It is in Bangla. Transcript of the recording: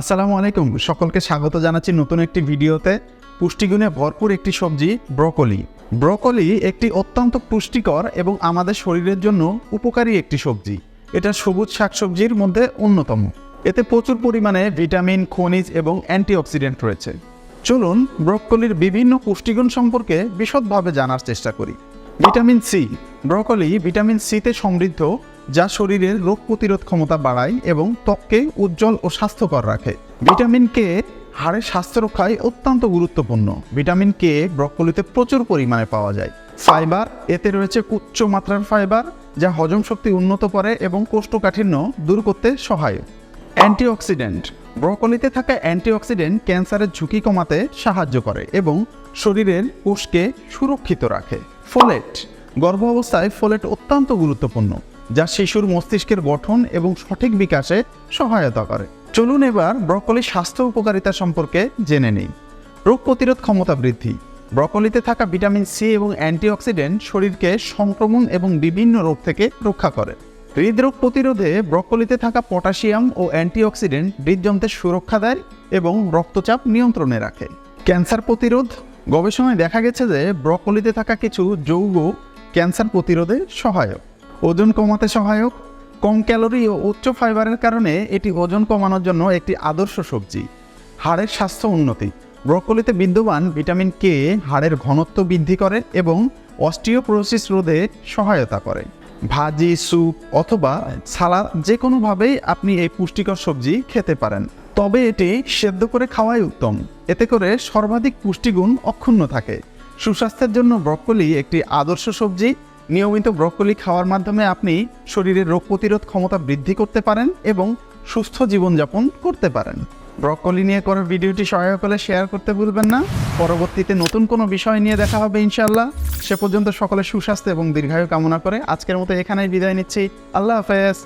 আসসালামু আলাইকুম। সকলকে স্বাগত জানাচ্ছি নতুন একটি ভিডিওতে। পুষ্টিগুণে ভরপুর একটি সবজি, ব্রকলি। ব্রকলি একটি অত্যন্ত পুষ্টিকর এবং আমাদের শরীরের জন্য উপকারী একটি সবজি। এটা সবুজ শাকসবজির মধ্যে অন্যতম। এতে প্রচুর পরিমাণে ভিটামিন, খনিজ এবং অ্যান্টিঅক্সিডেন্ট রয়েছে। চলুন ব্রকলির বিভিন্ন পুষ্টিগুণ সম্পর্কে বিশদভাবে জানার চেষ্টা করি। Vitamin C. ব্রকলি ভিটামিন সিতে সমৃদ্ধ যা শরীরের রোগ প্রতিরোধ ক্ষমতা বাড়ায় এবং ত্বককে উজ্জ্বল ও স্বাস্থ্যকর রাখে। ভিটামিন কে হাড়ের স্বাস্থ্য রক্ষায় অত্যন্ত গুরুত্বপূর্ণ। ভিটামিন কে ব্রকলিতে প্রচুর পরিমাণে পাওয়া যায়। ফাইবার, এতে রয়েছে উচ্চ মাত্রার ফাইবার, যা হজম শক্তি উন্নত করে এবং কোষ্ঠকাঠিন্য দূর করতে সহায়ক। অ্যান্টিঅক্সিডেন্ট। ব্রকলিতে থাকা অ্যান্টিঅক্সিডেন্ট ক্যান্সারের ঝুঁকি কমাতে সাহায্য করে এবং শরীরের কোষকে সুরক্ষিত রাখে। ফোলেট। গর্ভ অবস্থায় ফোলেট অত্যন্ত গুরুত্বপূর্ণ। যা শিশুর মস্তিষ্কের গঠন এবং সঠিক বিকাশে সহায়তা করে। চলুন এবার ব্রকলির স্বাস্থ্য উপকারিতা সম্পর্কে জেনে নিই। রোগ প্রতিরোধ ক্ষমতা বৃদ্ধি। ব্রকলিতে থাকা ভিটামিন সি এবং অ্যান্টিঅক্সিডেন্ট শরীরকে সংক্রমণ এবং বিভিন্ন রোগ থেকে রক্ষা করে। হৃদরোগ প্রতিরোধে ব্রকলিতে থাকা পটাশিয়াম ও অ্যান্টিঅক্সিডেন্ট হৃদযন্ত্রের সুরক্ষা দেয় এবং রক্তচাপ নিয়ন্ত্রণে রাখে। ক্যান্সার প্রতিরোধ। গবেষণায় দেখা গেছে যে ব্রকলিতে থাকা কিছু যৌগ ক্যান্সার প্রতিরোধে সহায়ক। ওজন কমাতে সহায়ক, কম ক্যালোরি ও উচ্চ ফাইবারের কারণে এটি ওজন কমানোর জন্য একটি আদর্শ সবজি। হাড়ের স্বাস্থ্য উন্নতি। ব্রকলিতে বিদ্যমান ভিটামিন কে হাড়ের ঘনত্ব বৃদ্ধি করে এবং অস্টিওপ্রোসিস রোধে সহায়তা করে। ভাজি, স্যুপ অথবা সালাদ যে কোনোভাবেই আপনি এই পুষ্টিকর সবজি খেতে পারেন। তবে এটি সেদ্ধ করে খাওয়াই উত্তম। এতে করে সর্বাধিক পুষ্টিগুণ অক্ষুণ্ণ থাকে। সুস্বাস্থ্যের জন্য ব্রকলি একটি আদর্শ সবজি। নিয়মিত ব্রকলি খাওয়ার মাধ্যমে আপনি শরীরের রোগ প্রতিরোধ ক্ষমতা বৃদ্ধি করতে পারেন এবং সুস্থ জীবনযাপন করতে পারেন। ব্রকলি নিয়ে করা ভিডিওটি সহায়ক হলে শেয়ার করতে ভুলবেন না। পরবর্তীতে নতুন কোনো বিষয় নিয়ে দেখা হবে ইনশাল্লাহ সে পর্যন্ত সকলে সুস্বাস্থ্য এবং দীর্ঘায়ু কামনা করে আজকের মতো এখানেই বিদায় নিচ্ছি। আল্লাহ হাফেজ।